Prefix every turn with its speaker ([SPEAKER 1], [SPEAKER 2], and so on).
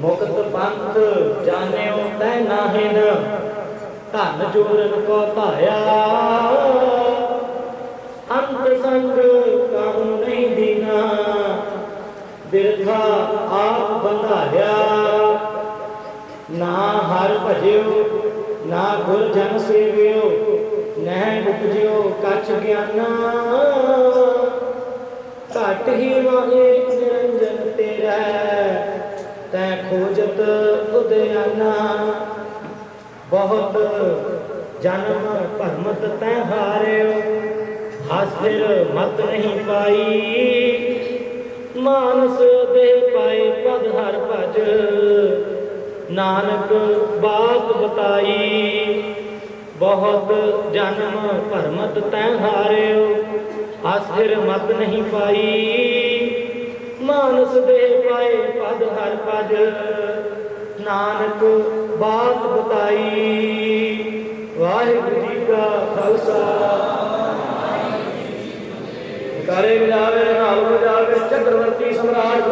[SPEAKER 1] ਮੁਕਤ ਪੰਥ ਜਾਣਿਓ ਤੈ ਨਾਹਿਨ ਧਨ ਜੋਰਨ ਕੋ ਭਾਇਆ ਅੰਤ ਸੰਗ ਕਾਹੂ ਨਹੀਂ ਦੀਨਾ, ਬਿਰਥਾ ਆਪ ਬੰਧਾਇਆ। ਨਾ ਹਰ ਭਜਿਓ, ਨਾ ਗੁਰ ਜਨ ਸੇਵਿਓ, ਨਹਿ ਉਪਜਿਓ ਕਛ ਗਿਆਨਾ। ਘਟ ਹੀ ਵਾਹੇ ਨਿਰੰਜਨ ਤੇਰਾ। ਖੋਜਤ ਉਦਿਆਨਾ ਬਹੁਤ ਜਨਮ ਭਰਮਤ ਤੈ ਹਾਰਿਓ ਹਾਸਿਰ ਮਤ ਨਹੀਂ ਪਾਈ। ਮਾਨਸ ਦੇ ਪਾਏ ਪਦ ਹਰ ਭਜ, ਨਾਨਕ ਬਾਤ ਬਤਾਈ। ਬਹੁਤ ਜਨਮ ਭਰਮਤ ਤੈ ਹਾਰਿਓ ਹਾਸਿਰ ਮਤ ਨਹੀਂ ਪਾਈ। ਮਾਨਸ ਦੇ ਪਾਏ ਪਦ ਹਰ ਭਜ ਨਾਨਕ ਬਾਤ ਬਤਾਈ। ਵਾਹਿਗੁਰੂ ਜੀ ਕਾ ਖਾਲਸਾ। ਕਰੇ ਵਿਲਾਵੇ ਨਾਲ ਵਜਾਵੇ ਚੱਕਰਵਰਤੀ ਸਮਰਾਟ